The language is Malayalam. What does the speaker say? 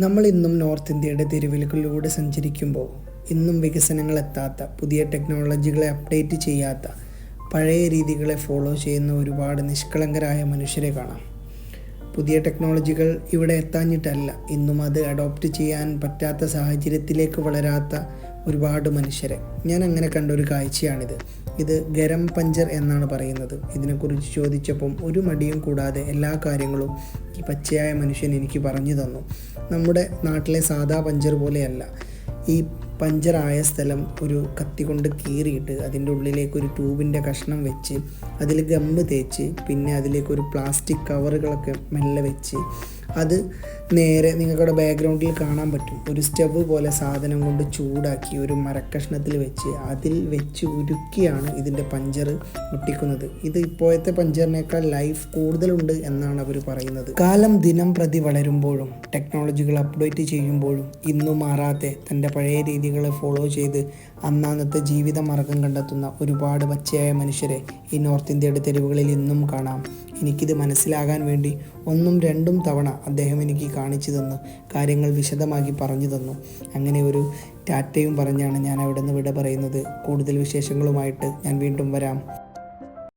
നമ്മൾ ഇന്നും നോർത്ത് ഇന്ത്യയുടെ തെരുവിലുകളിലൂടെ സഞ്ചരിക്കുമ്പോൾ ഇന്നും വികസനങ്ങൾ എത്താത്ത പുതിയ ടെക്നോളജികളെ അപ്ഡേറ്റ് ചെയ്യാത്ത പഴയ രീതികളെ ഫോളോ ചെയ്യുന്ന ഒരുപാട് നിഷ്കളങ്കരായ മനുഷ്യരെ കാണാം. പുതിയ ടെക്നോളജികൾ ഇവിടെ എത്താഞ്ഞിട്ടല്ല ഇന്നും അത് അഡോപ്റ്റ് ചെയ്യാൻ പറ്റാത്ത സാഹചര്യത്തിലേക്ക് വളരാത്ത ഒരുപാട് മനുഷ്യരെ. ഞാൻ അങ്ങനെ കണ്ട ഒരു കാഴ്ചയാണിത്. ഇത് ഗരം പഞ്ചർ എന്നാണ് പറയുന്നത്. ഇതിനെക്കുറിച്ച് ചോദിച്ചപ്പം ഒരു മടിയും കൂടാതെ എല്ലാ കാര്യങ്ങളും ഈ പച്ചയായ മനുഷ്യൻ എനിക്ക് പറഞ്ഞു തന്നു. നമ്മുടെ നാട്ടിലെ സാധാ പഞ്ചർ പോലെയല്ല. ഈ പഞ്ചറായ സ്ഥലം ഒരു കത്തി കൊണ്ട് കീറിയിട്ട് അതിന്റെ ഉള്ളിലേക്ക് ഒരു ട്യൂബിന്റെ കഷ്ണം വെച്ച് അതിൽ ഗമ്പ് തേച്ച് പിന്നെ അതിലേക്ക് ഒരു പ്ലാസ്റ്റിക് കവറുകളൊക്കെ മെല്ലെ വെച്ച് അത് നേരെ നിങ്ങളുടെ ബാക്ക്ഗ്രൗണ്ടിൽ കാണാൻ പറ്റും. ഒരു സ്റ്റവ് പോലെ സാധനം കൊണ്ട് ചൂടാക്കി ഒരു മരക്കഷ്ണത്തിൽ വെച്ച് അതിൽ വെച്ച് ഉരുക്കിയാണ് ഇതിന്റെ പഞ്ചർ ഒട്ടിക്കുന്നത് ഇത് ഇപ്പോഴത്തെ പഞ്ചറിനേക്കാൾ ലൈഫ് കൂടുതലുണ്ട് എന്നാണ് അവർ പറയുന്നത്. കാലം ദിനം പ്രതി വളരുമ്പോഴും ടെക്നോളജികൾ അപ്ഡേറ്റ് ചെയ്യുമ്പോഴും ഇന്നും മാറാതെ തന്റെ പഴയ രീതികളെ ഫോളോ ചെയ്ത് അന്നാന്നത്തെ ജീവിത മാർഗം കണ്ടെത്തുന്ന ഒരുപാട് പച്ചയായ മനുഷ്യരെ ഈ നോർത്ത് ഇന്ത്യയുടെ തെരുവുകളിൽ ഇന്നും കാണാം. എനിക്കിത് മനസ്സിലാകാൻ വേണ്ടി ഒന്നും രണ്ടും തവണ അദ്ദേഹം എനിക്ക് കാണിച്ചു തന്നു കാര്യങ്ങൾ വിശദമാക്കി പറഞ്ഞു തന്നു. അങ്ങനെ ഒരു ടാറ്റയും പറഞ്ഞാണ് ഞാൻ അവിടെ നിന്ന് വിട പറയുന്നത്. കൂടുതൽ വിശേഷങ്ങളുമായിട്ട് ഞാൻ വീണ്ടും വരാം.